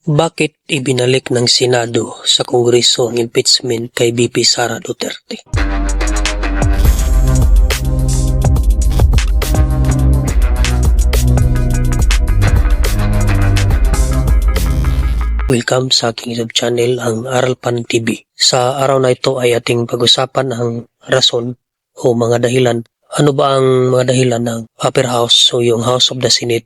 Bakit ibinalik ng Senado sa Kongreso ang impeachment kay BP Sara Duterte? Welcome sa aking YouTube channel, ang Aralpan TV. Sa araw na ito ay ating pag-usapan ang rason o mga dahilan. Ano ba ang mga dahilan ng Upper House o yung House of the Senate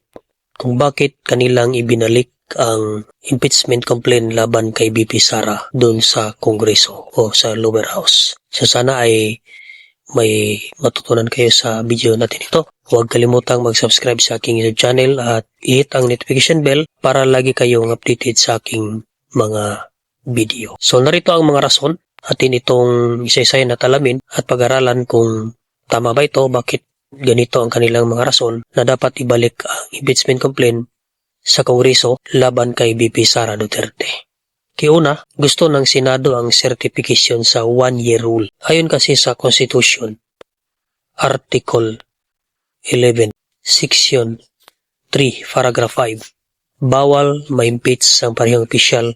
kung bakit kanilang ibinalik ang impeachment complaint laban kay BP Sara doon sa Kongreso o sa lower house. So sana ay may matutunan kayo sa video natin ito. Huwag kalimutang mag-subscribe sa aking YouTube channel at i-hit ang notification bell para lagi kayong updated sa aking mga video. So narito ang mga rason atin itong isa-isa na talamin at pag-aralan kung tama ba ito, bakit ganito ang kanilang mga rason na dapat ibalik ang impeachment complaint sa Kongreso laban kay BP Sara Duterte. Kiuna, gusto ng Senado ang certification sa one-year rule. Ayon kasi sa Constitution, Article 11, Section 3, Paragraph 5, bawal ma-impeach ang parehong opisyal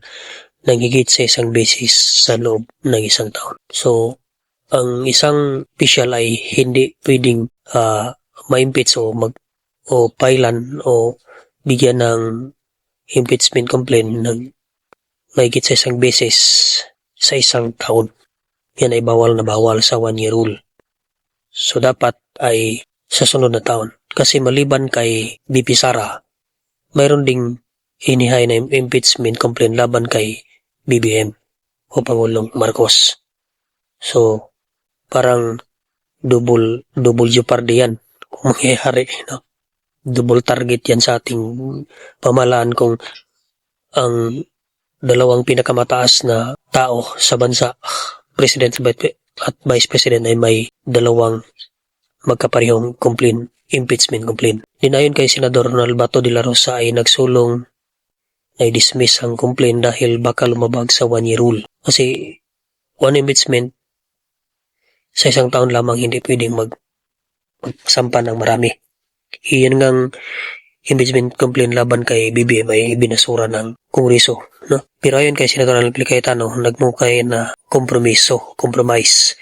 ng higit sa isang beses sa loob ng isang taon. So, ang isang opisyal ay hindi pwedeng ah, ma-impeach o mag o pailan o bigyan ng impeachment complaint ng mahigit sa isang beses sa isang taon. Yan ay bawal na bawal sa one-year rule. So dapat ay sa sunod na taon. Kasi maliban kay BP Sara, mayroon ding inihay na impeachment complaint laban kay BBM o Pangulong Marcos. So, parang double double jeopardy yan kung mangyayari. No? Double target yan sa ating pamalaan kung ang dalawang pinakamataas na tao sa bansa, President at Vice President ay may dalawang magkaparehong complaint, impeachment complaint. Dinayon kay Senador Ronald Bato de la Rosa ay nagsulong na i-dismiss ang complaint dahil baka lumabag sa one-year rule. Kasi one impeachment sa isang taon lamang hindi pwedeng mag magsampa ng marami. Iyan ngang impeachment complaint laban kay BBM ay binasura ng Kongreso. No? Pero ayon kay Senator Alan Cayetano, nagmukay na kompromiso, compromise.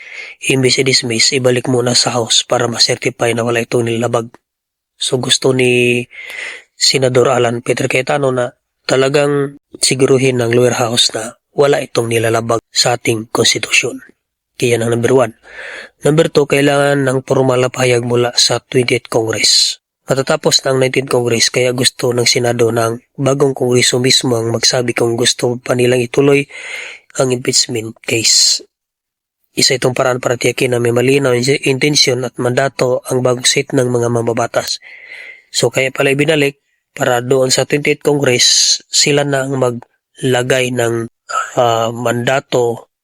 Imbis i-dismiss, ibalik muna sa House para ma-certify na wala itong nilabag. So gusto ni Senador Alan Peter Cayetano na talagang siguruhin ng lower house na wala itong nilalabag sa ating konstitusyon. Kaya ang number one. Number two, kailangan ng formal na pahayag mula sa 28th Congress. Matatapos ng 19th Congress kaya gusto ng Senado ng bagong Kongreso mismo ang magsabi kung gusto pa nilang ituloy ang impeachment case. Isa itong paraan para tiyakin na may malinaw ang intensyon at mandato ang bagong set ng mga mambabatas. So kaya pala ibinalik para doon sa 28th Congress sila na ang maglagay ng ah, mandato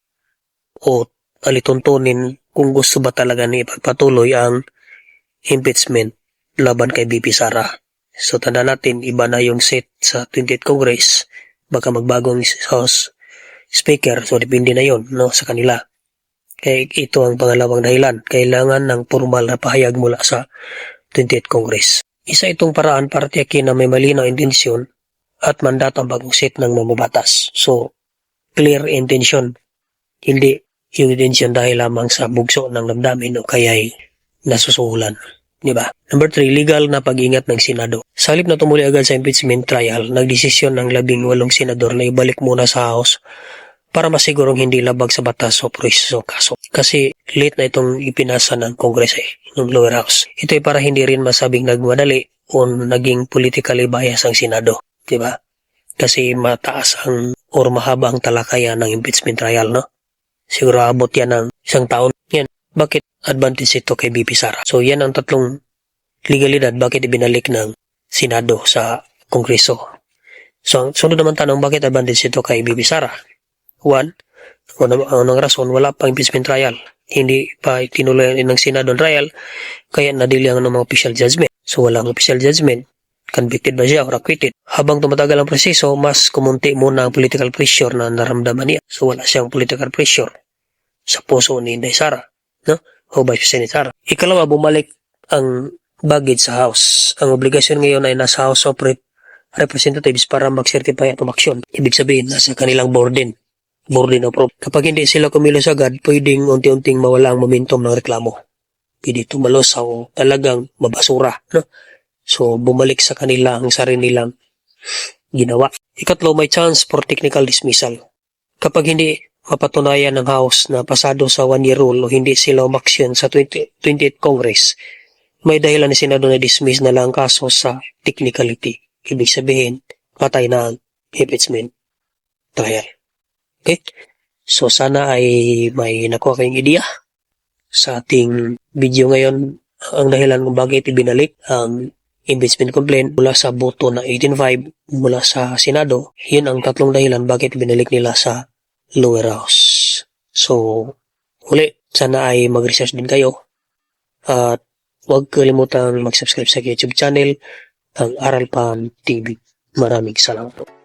o alituntunin kung gusto ba talaga ni ipagpatuloy ang impeachment laban kay BP Sara. So tanda natin, iba na yung set sa 28th Congress. Baka magbagong House Speaker. So depende na yon no, sa kanila. Kaya ito ang pangalawang dahilan. Kailangan ng formal na pahayag mula sa 28th Congress. Isa itong paraan para tiyakin na may malinaw intensyon at mandato ang bagong set ng mamabatas. So, clear intention. Hindi yung intensyon dahil lamang sa bugso ng damdamin o kaya'y nasusuhulan. Di ba? Number three, legal na pag-ingat ng Senado. Sa halip na tumuli agad sa impeachment trial, nagdesisyon ng labing walong senador na ibalik muna sa House para masigurong hindi labag sa batas o proseso kaso. Kasi late na itong ipinasa ng Congress eh, ng lower house. Ito ay para hindi rin masabing nagmadali o naging politically bias ang Senado. Di ba? Kasi mataas ang or mahaba ang talakayan ng impeachment trial, no? Siguro abot yan ng isang taon. Yan. Bakit advantage ito kay BP Sara? So yan ang tatlong legalidad bakit ibinalik ng Senado sa Kongreso. So ang sunod naman tanong bakit advantage ito kay BP Sara? One, unang, unang rason, wala pa impeachment trial. Hindi pa tinuloy ng Senado trial, kaya nadili ang ng mga official judgment. So walang official judgment, convicted ba siya or acquitted. Habang tumatagal ang proseso, mas kumunti muna ang political pressure na naramdaman niya. So wala siyang political pressure sa puso ni Inday Sara, no? O Vice President Sara. Ikalawa, bumalik ang baggage sa House. Ang obligasyon ngayon ay nasa House of Rep representatives para mag-certify at umaksyon. Ibig sabihin, nasa kanilang board din. Board din approve. Kapag hindi sila kumilos agad, pwedeng unti-unting mawala ang momentum ng reklamo. Pwede tumalos o talagang mabasura. No? So, bumalik sa kanila ang sarili nilang ginawa. Ikatlo, may chance for technical dismissal. Kapag hindi mapatunayan ng House na pasado sa one-year rule o hindi sila umaksyon sa 20, 28th Congress, may dahilan ni Senado na dismiss na lang ang kaso sa technicality. Ibig sabihin, patay na ang impeachment trial. Okay? So, sana ay may nakuha kayong ideya sa ating video ngayon. Ang dahilan kung bakit ibinalik ang impeachment complaint mula sa boto na 18.5 mula sa Senado, yun ang tatlong dahilan bakit binalik nila sa lower house. So, uli, sana ay mag-research din kayo. At huwag kalimutan mag-subscribe sa YouTube channel, ang Aral Pan TV. Maraming salamat po.